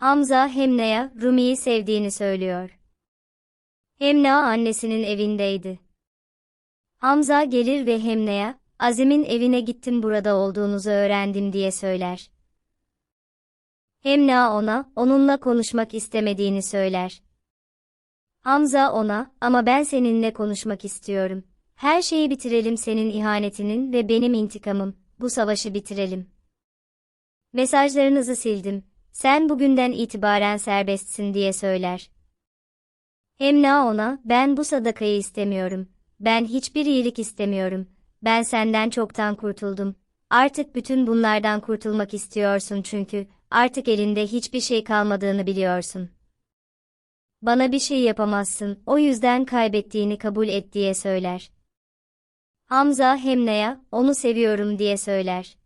Hamza Hemna'ya Rumi'yi sevdiğini söylüyor. Hemna annesinin evindeydi. Hamza gelir ve Hemna'ya, Azim'in evine gittim burada olduğunuzu öğrendim diye söyler. Hemna ona, onunla konuşmak istemediğini söyler. Hamza ona, ama ben seninle konuşmak istiyorum. Her şeyi bitirelim senin ihanetinin ve benim intikamım, bu savaşı bitirelim. Mesajlarınızı sildim, sen bugünden itibaren serbestsin diye söyler. Hemna ona, ben bu sadakayı istemiyorum, ben hiçbir iyilik istemiyorum, ben senden çoktan kurtuldum. Artık bütün bunlardan kurtulmak istiyorsun çünkü, artık elinde hiçbir şey kalmadığını biliyorsun. Bana bir şey yapamazsın, o yüzden kaybettiğini kabul et diye söyler. Hamza Hemna'ya, onu seviyorum diye söyler.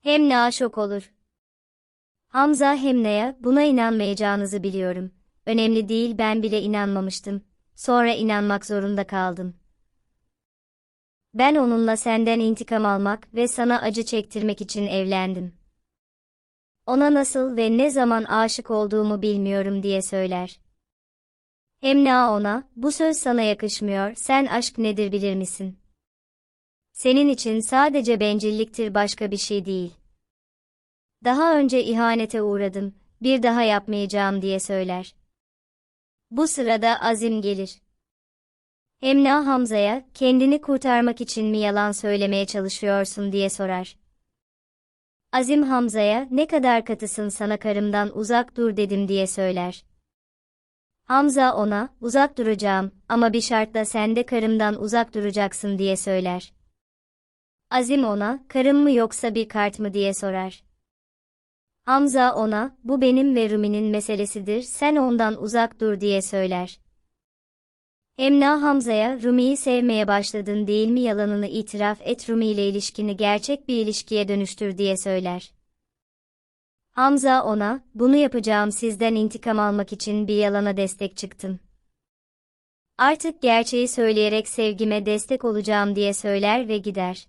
Hemna şok olur. Hamza Hemna'ya, buna inanmayacağınızı biliyorum. Önemli değil ben bile inanmamıştım. Sonra inanmak zorunda kaldım. Ben onunla senden intikam almak ve sana acı çektirmek için evlendim. Ona nasıl ve ne zaman aşık olduğumu bilmiyorum diye söyler. Hemna ona, bu söz sana yakışmıyor, sen aşk nedir bilir misin? Senin için sadece bencilliktir başka bir şey değil. Daha önce ihanete uğradım, bir daha yapmayacağım diye söyler. Bu sırada Azim gelir. Hemna Hamza'ya, kendini kurtarmak için mi yalan söylemeye çalışıyorsun diye sorar. Azim Hamza'ya, ne kadar katısın sana karımdan uzak dur dedim diye söyler. Hamza ona, uzak duracağım ama bir şartla sen de karımdan uzak duracaksın diye söyler. Azim ona, karım mı yoksa bir kart mı diye sorar. Hamza ona, bu benim ve Rumi'nin meselesidir, sen ondan uzak dur diye söyler. Emna Hamza'ya, Rumi'yi sevmeye başladın değil mi yalanını itiraf et Rumi ile ilişkini gerçek bir ilişkiye dönüştür diye söyler. Hamza ona, bunu yapacağım sizden intikam almak için bir yalana destek çıktım. Artık gerçeği söyleyerek sevgime destek olacağım diye söyler ve gider.